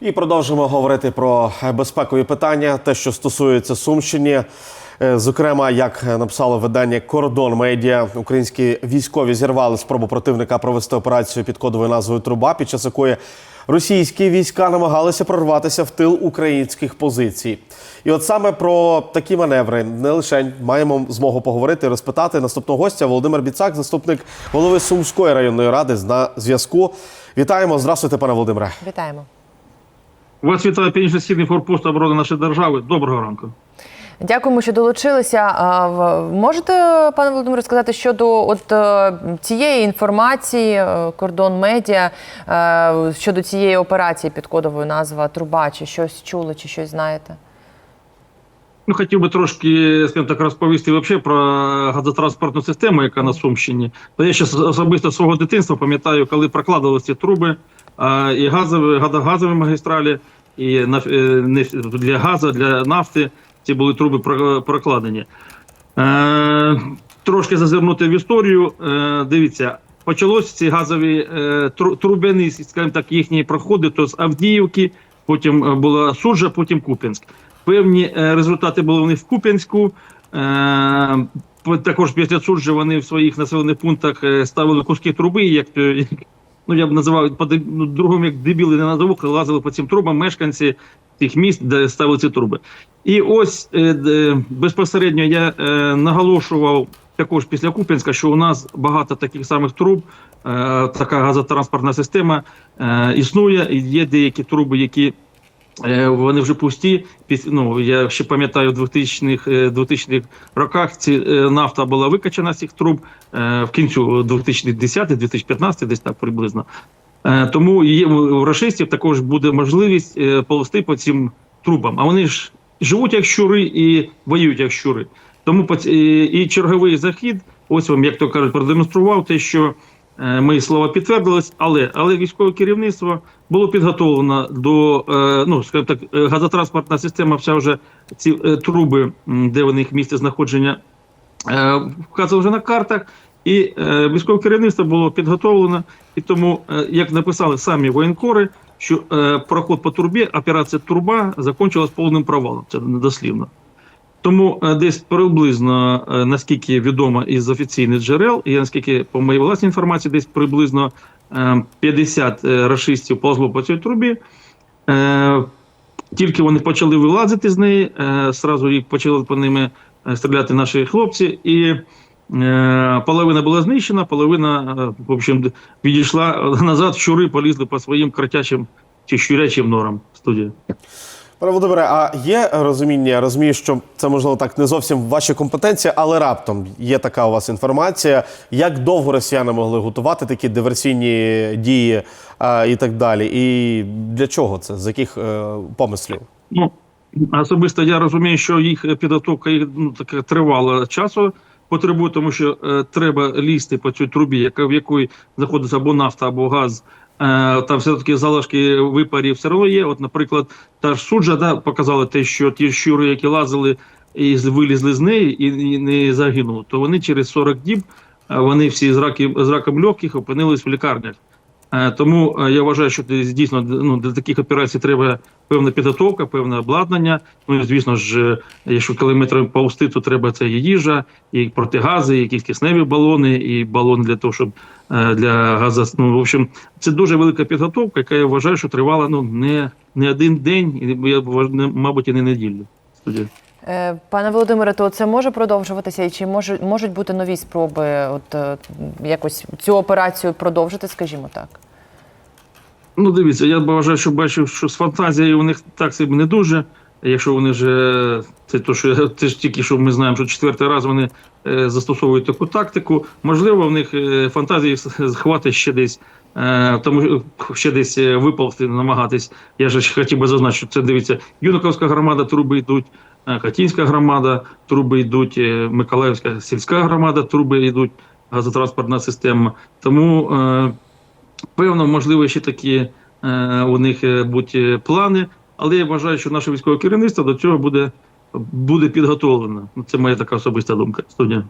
І продовжимо говорити про безпекові питання, те, що стосується Сумщини. Е, Зокрема, як написало видання Кордон Медіа, українські військові зірвали спробу противника провести операцію під кодовою назвою Труба, під час якої російські війська намагалися прорватися в тил українських позицій. І от саме про такі маневри не лише маємо змогу поговорити, розпитати наступного гостя Володимир Біцак, заступник голови Сумської районної ради, на зв'язку. Вітаємо, здравствуйте, пане Володимире. Вітаємо. Вас вітає північно-східний форпост оборони нашої держави. Доброго ранку. Дякуємо, що долучилися. Можете, пане Володимире, сказати щодо от е, цієї інформації, е, кордон медіа е, щодо цієї операції під кодовою назва Труба, чи щось чули, чи щось знаєте? Ну, хотів би трошки, скажімо так, розповісти вообще про газотранспортну систему, яка на Сумщині. То я ще особисто свого дитинства пам'ятаю, коли прокладувалися ці труби а, і газові, газові магістралі, і е, для газу, для нафти ці були труби прокладені. Е, трошки зазирнути в історію. Е, дивіться, почалось ці газові тру- трубяні, скажімо так, їхні проходи, то з Авдіївки, потім була Суджа, потім Куп'янськ. Певні результати були вони в Куп'янську. Також після Суджі вони в своїх населених пунктах ставили куски труби, як ну я б називав по ну, другому, як дебіли не назову, коли лазили по цим трубам мешканці тих міст, де ставили ці труби. І ось е, безпосередньо я е, наголошував також після Куп'янська, що у нас багато таких самих труб, е, така газотранспортна система е, існує. Є деякі труби, які вони вже пусті. Ну, я ще пам'ятаю, в 2000-х, е, 2000-х роках ці е, нафта була викачана з цих труб е, в кінцю 2010-2015, десь так приблизно. Е, Тому є у рашистів також буде можливість е, ползти по цим трубам. А вони ж живуть як щури і воюють як щури. Тому і, черговий захід, ось вам, як то кажуть, продемонстрував те, що е, мої слова підтвердились, але але військове керівництво було підготовлено до е, ну скажімо так, е, газотранспортна система, вся вже ці е, труби, де вони їх місце знаходження, е, вказували вже на картах. І е, військове керівництво було підготовлено, і тому, е, як написали самі воєнкори, що е, проход по трубі, операція Турба закінчилась повним провалом. Це недослівно. Тому е, десь приблизно, е, наскільки відомо із офіційних джерел, і наскільки по моїй власній інформації, десь приблизно е, 50 е, рашистів повзло по цій трубі. Тільки вони почали вилазити з неї, сразу їх почали по ними стріляти наші хлопці, і половина була знищена, половина в общем, відійшла назад. Щури полізли по своїм кротячим чи щурячим норам студії. Пане Володимире, а є розуміння? Я розумію, що це можливо так не зовсім ваші компетенції, але раптом є така у вас інформація. Як довго росіяни могли готувати такі диверсійні дії а, і так далі? І для чого це? З яких е, помислів? Ну особисто я розумію, що їх підготовка їх ну таке тривало часу потребує, тому що е, треба лізти по цій трубі, яка в якої знаходиться або нафта, або газ. Е, там все таки залишки випарів все одно є. От, наприклад, та ж суджа да, показала те, що ті щури, які лазили і вилізли з неї і, не загинули, то вони через 40 діб е, вони всі з раком, з раком легких опинились в лікарнях. Е, Тому я вважаю, що дійсно ну, для таких операцій треба певна підготовка, певне обладнання. Ну і звісно ж, якщо кілометри повсти, то треба це і їжа, і протигази, і якісь кисневі балони, і балони для того, щоб для газу. Ну, в общем, це дуже велика підготовка, яка я вважаю, що тривала ну не, не один день, і я вважаю, не- мабуть, і не неділю. Е, Пане Володимире, то це може продовжуватися, і чи може, можуть бути нові спроби от, е, якось цю операцію продовжити, скажімо так? Ну, дивіться, я вважаю, що бачив, що з фантазією у них так собі не дуже. Якщо вони вже це то, що це ж тільки що ми знаємо, що четвертий раз вони е, застосовують таку тактику. Можливо, в них е, фантазії схватить ще десь, е, тому ще десь е, виповзти, намагатись. Я ж хотів би зазначити, що це дивіться, Юнаковська громада, труби йдуть, е, Катінська громада, труби йдуть, е, Миколаївська сільська громада, труби йдуть, газотранспортна система. Тому е, певно, можливо, ще такі е, у них е, будуть е, плани, але я вважаю, що наше військове керівництво до цього буде, буде підготовлено. Ну, Це моя така особиста думка. Студія.